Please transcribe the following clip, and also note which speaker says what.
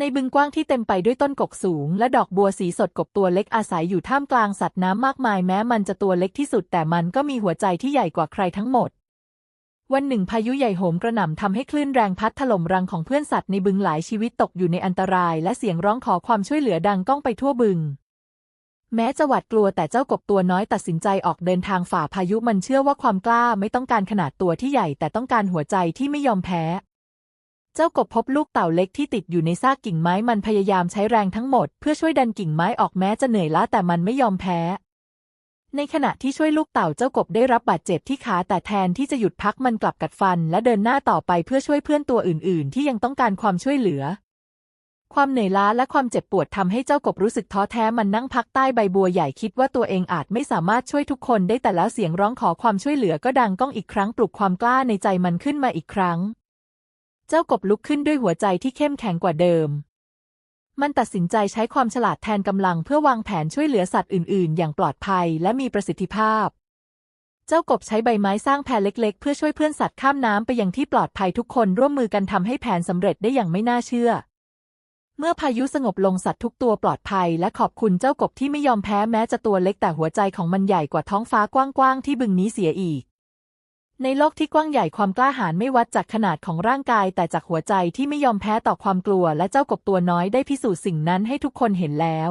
Speaker 1: ในบึงกว้างที่เต็มไปด้วยต้นกกสูง และดอกบัวสีสดกบตัวเล็กอาศัยอยู่ท่ามกลางสัตว์น้ำมากมายแม้มันจะตัวเล็กที่สุดแต่มันก็มีหัวใจที่ใหญ่กว่าใครทั้งหมด วันหนึ่งพายุใหญ่โหมกระหน่ำทำให้คลื่นแรงพัดถล่มรังของเพื่อนสัตว์ในบึงหลายชีวิตตกอยู่ในอันตราย และเสียงร้องขอความช่วยเหลือดังก้องไปทั่วบึง แม้จะหวาดกลัวแต่เจ้ากบตัวน้อยตัดสินใจออกเดินทางฝ่าพายุมันเชื่อว่าความกล้าไม่ต้องการขนาดตัวที่ใหญ่ แต่ต้องการหัวใจที่ไม่ยอมแพ้ เจ้ากบพบลูกเต่าเล็กที่ติดอยู่ในซากกิ่งไม้มันพยายามใช้แรงทั้งหมด เพื่อช่วยดันกิ่งไม้ออกแม้จะเหนื่อยล้าแต่มันไม่ยอมแพ้ ในขณะที่ช่วยลูกเต่าเจ้ากบได้รับบาดเจ็บที่ขาแต่แทนที่จะหยุดพักมันกลับกัดฟัน และเดินหน้าต่อไปเพื่อช่วยเพื่อนตัวอื่น ๆ ที่ยังต้องการความช่วยเหลือความเหนื่อยล้าและความเจ็บปวดทำให้เจ้ากบรู้สึกท้อแท้มันนั่งพักใต้ใบบัวใหญ่คิดว่าตัวเองอาจไม่สามารถช่วยทุกคนได้แต่แล้วเสียงร้องขอความช่วยเหลือก็ดังก้องอีกครั้งปลุกความกล้าในใจมันขึ้นมาอีกครั้ง เจ้ากบลุกขึ้นด้วยหัวใจที่เข้มแข็งกว่าเดิม มันตัดสินใจใช้ความฉลาดแทนกำลังเพื่อวางแผนช่วยเหลือสัตว์อื่น ๆ อย่างปลอดภัยและมีประสิทธิภาพ เจ้ากบใช้ใบไม้สร้างแพเล็ก ๆ เพื่อช่วยเพื่อนสัตว์ข้ามน้ำไปยังที่ปลอดภัยทุกคนร่วมมือกันทำให้แผนสำเร็จได้อย่างไม่น่าเชื่อ เมื่อพายุสงบลงสัตว์ทุกตัวปลอดภัย และขอบคุณเจ้ากบที่ไม่ยอมแพ้แม้จะตัวเล็กแต่หัวใจของมันใหญ่กว่าท้องฟ้ากว้าง ๆ ที่บึงนี้เสียอีก ในโลกที่กว้างใหญ่ความกล้าหาญไม่วัดจากขนาดของร่างกาย แต่จากหัวใจที่ไม่ยอมแพ้ต่อความกลัว และเจ้ากบตัวน้อยได้พิสูจน์สิ่งนั้นให้ทุกคนเห็นแล้ว